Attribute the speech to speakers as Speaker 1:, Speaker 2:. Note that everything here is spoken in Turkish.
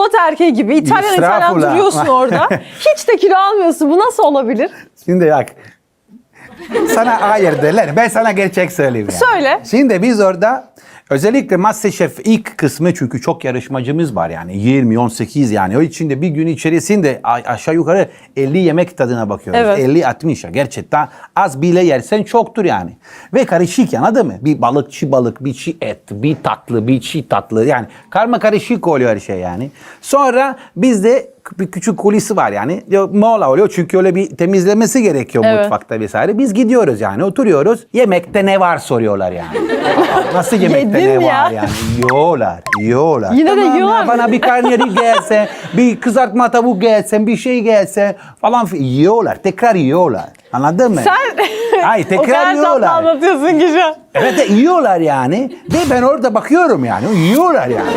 Speaker 1: Polat erkeği gibi İtalyan İtalyan duruyorsun orada. Hiç de kilo almıyorsun. Bu nasıl olabilir?
Speaker 2: Şimdi bak. Sana hayır derler. Ben sana gerçek söyleyeyim. Yani.
Speaker 1: Söyle.
Speaker 2: Şimdi biz orada özellikle Masterchef ilk kısmı çünkü çok yarışmacımız var yani 20 18 yani o içinde bir gün içerisinde aşağı yukarı 50 yemek tadına bakıyoruz.
Speaker 1: Evet.
Speaker 2: 50 60 gerçekten az bile yersen çoktur yani. Ve karışık yani anladın mı? Bir balıkçı balık, bir çiğ et, bir tatlı, bir çiğ tatlı yani karma karışık oluyor her şey yani. Sonra bizde bir küçük kulisi var yani. Yok, Mola oluyor çünkü öyle bir temizlemesi gerekiyor
Speaker 1: Evet.
Speaker 2: mutfakta vesaire. Biz gidiyoruz yani oturuyoruz. Yemekte ne var soruyorlar yani. Nasıl yemekte
Speaker 1: Yedin
Speaker 2: ne
Speaker 1: ya.
Speaker 2: var yani? Yiyorlar, yiyorlar.
Speaker 1: Yine de
Speaker 2: ya,
Speaker 1: yiyorlar.
Speaker 2: Bana bir karnıyarık gelse, bir kızartma tavuk gelse, bir şey gelse falan yiyorlar. Tekrar yiyorlar. Anladın mı?
Speaker 1: Sen
Speaker 2: Ay
Speaker 1: o kadar
Speaker 2: tekrar
Speaker 1: tatlı
Speaker 2: yiyorlar.
Speaker 1: anlatıyorsun ki şu an.
Speaker 2: Evet de yiyorlar yani. Ve ben orada bakıyorum yani. Yiyorlar yani.